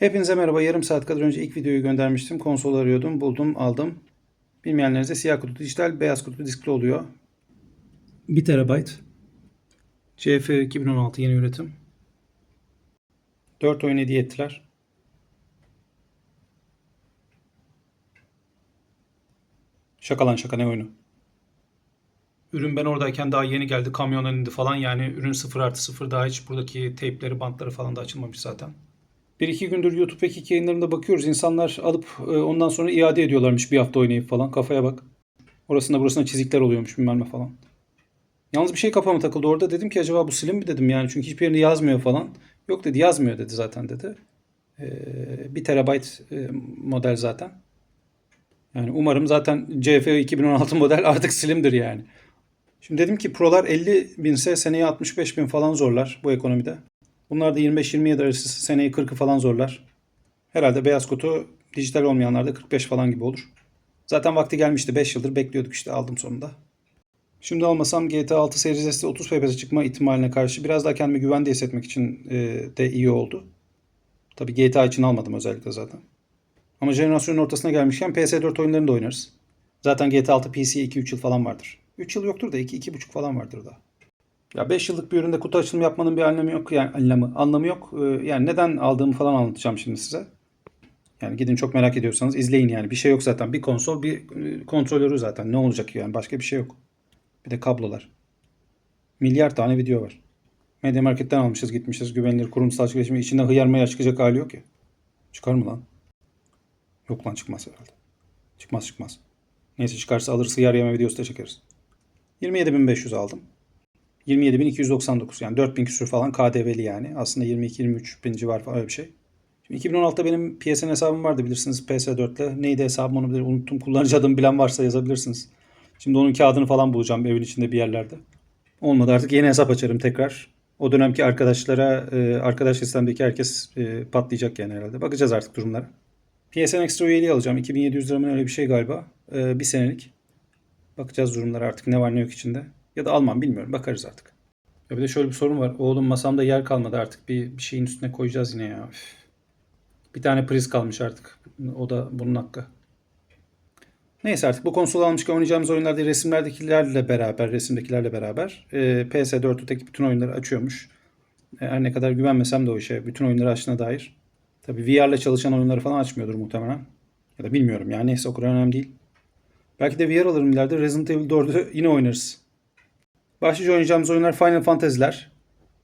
Hepinize merhaba. Yarım saat kadar önce ilk videoyu göndermiştim. Konsol arıyordum. Buldum, aldım. Bilmeyenlerinize siyah kutu dijital, beyaz kutu diskli oluyor. 1 TB. CF 2016 yeni üretim. 4 oyun hediye ettiler. Şaka lan şaka ne oyunu? Ürün ben oradayken daha yeni geldi. Kamyondan indi falan. Yani ürün 0 artı 0 daha hiç buradaki teypleri, bantları falan da açılmamış zaten. Bir iki gündür YouTube Pekik yayınlarında bakıyoruz. İnsanlar alıp e, ondan sonra iade ediyorlarmış bir hafta oynayıp falan. Kafaya bak. Orasında burasında çizikler oluyormuş bilmem ne falan. Yalnız bir şey kafama takıldı orada. Dedim ki acaba bu silim mi dedim yani. Çünkü hiçbir yerinde yazmıyor falan. Yok dedi yazmıyor dedi zaten dedi. Ee, 1 terabayt e, model zaten. Yani umarım zaten CF 2016 model artık silimdir yani. Şimdi dedim ki Pro'lar 50 binse seneye 65 bin falan zorlar bu ekonomide. Bunlar da 25-27 arası seneyi 40'ı falan zorlar. Herhalde beyaz kutu dijital olmayanlar da 45 falan gibi olur. Zaten vakti gelmişti. 5 yıldır bekliyorduk işte aldım sonunda. Şimdi almasam GTA 6 Series S'de 30 FPS çıkma ihtimaline karşı biraz daha kendimi güvende hissetmek için e, de iyi oldu. Tabii GTA için almadım özellikle zaten. Ama jenerasyonun ortasına gelmişken PS4 oyunlarını da oynarız. Zaten GTA 6 PC'ye 2-3 yıl falan vardır. 3 yıl yoktur da 2-2,5 falan vardır da. Ya 5 yıllık bir üründe kutu açılımı yapmanın bir anlamı yok. Yani anlamı, anlamı yok. Ee, Yani neden aldığımı falan anlatacağım şimdi size. Yani gidin çok merak ediyorsanız izleyin yani. Bir şey yok zaten. Bir konsol, bir e, kontrolörü zaten. Ne olacak yani? Başka bir şey yok. Bir de kablolar. Milyar tane video var. Media Market'ten almışız gitmişiz. Güvenilir kurumsal çıkışımı içinde hıyar mıyar çıkacak hali yok ya. Çıkar mı lan? Yok lan çıkmaz herhalde. Çıkmaz çıkmaz. Neyse çıkarsa alırız hıyar yeme videosu da çekeriz. 27.500 aldım. 27.299 yani 4000 küsür falan KDV'li yani. Aslında 22-23 bin civar falan öyle bir şey. Şimdi 2016'da benim PSN hesabım vardı bilirsiniz PS4'le. Neydi hesabım onu bilir. Unuttum. Kullanıcı adımı bilen varsa yazabilirsiniz. Şimdi onun kağıdını falan bulacağım evin içinde bir yerlerde. Olmadı artık yeni hesap açarım tekrar. O dönemki arkadaşlara, e, arkadaş listemdeki herkes e, patlayacak yani herhalde. Bakacağız artık durumlara. PSN Extra üyeliği alacağım. 2700 lira öyle bir şey galiba. E, bir senelik. Bakacağız durumlara artık ne var ne yok içinde. Ya da almam bilmiyorum. Bakarız artık. Ya bir de şöyle bir sorun var. Oğlum masamda yer kalmadı artık. Bir, bir şeyin üstüne koyacağız yine ya. Üf. Bir tane priz kalmış artık. O da bunun hakkı. Neyse artık bu konsol almışken oynayacağımız oyunlarda resimlerdekilerle beraber, resimdekilerle beraber e, PS4'teki bütün oyunları açıyormuş. E, her ne kadar güvenmesem de o işe, bütün oyunları açtığına dair. Tabii VR'la çalışan oyunları falan açmıyordur muhtemelen. Ya da bilmiyorum yani neyse o kadar önemli değil. Belki de VR alırım ileride. Resident Evil 4'ü yine oynarız. Başlıca oynayacağımız oyunlar Final Fantasy'ler.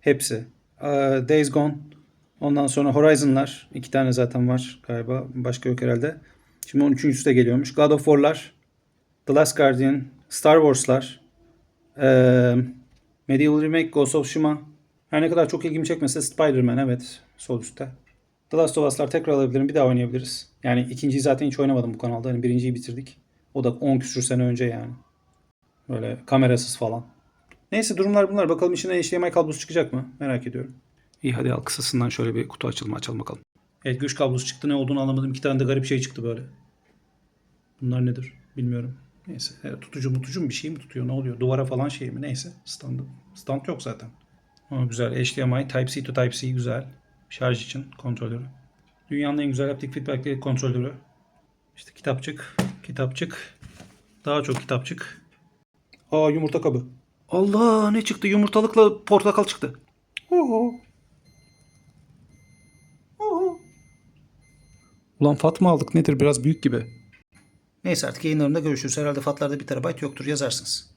Hepsi. Ee, Days Gone. Ondan sonra Horizon'lar. iki tane zaten var galiba. Başka yok herhalde. Şimdi 13.sü de geliyormuş. God of War'lar. The Last Guardian. Star Wars'lar. ee, Medieval Remake. Ghost of Tsushima. Her ne kadar çok ilgimi çekmese Spider-Man evet. Sol üstte. The Last of Us'lar tekrar alabilirim. Bir daha oynayabiliriz. Yani ikinciyi zaten hiç oynamadım bu kanalda. Hani birinciyi bitirdik. O da 10 küsür sene önce yani. Böyle kamerasız falan. Neyse durumlar bunlar. Bakalım içinden HDMI kablosu çıkacak mı? Merak ediyorum. İyi hadi al kısasından şöyle bir kutu açalım açalım bakalım. Evet güç kablosu çıktı. Ne olduğunu anlamadım. İki tane de garip şey çıktı böyle. Bunlar nedir? Bilmiyorum. Neyse. Evet, tutucu mutucu mu bir şey mi tutuyor? Ne oluyor? Duvara falan şey mi? Neyse. Stand, stand yok zaten. Ama güzel. HDMI Type-C to Type-C güzel. Şarj için kontrolörü. Dünyanın en güzel haptik feedbackli kontrolörü. İşte kitapçık, kitapçık. Daha çok kitapçık. Aa yumurta kabı. Allah ne çıktı? Yumurtalıkla portakal çıktı. Oho. Oho. Ulan fat mı aldık nedir? Biraz büyük gibi. Neyse artık yayınlarımda görüşürüz. Herhalde fatlarda bir terabayt yoktur yazarsınız.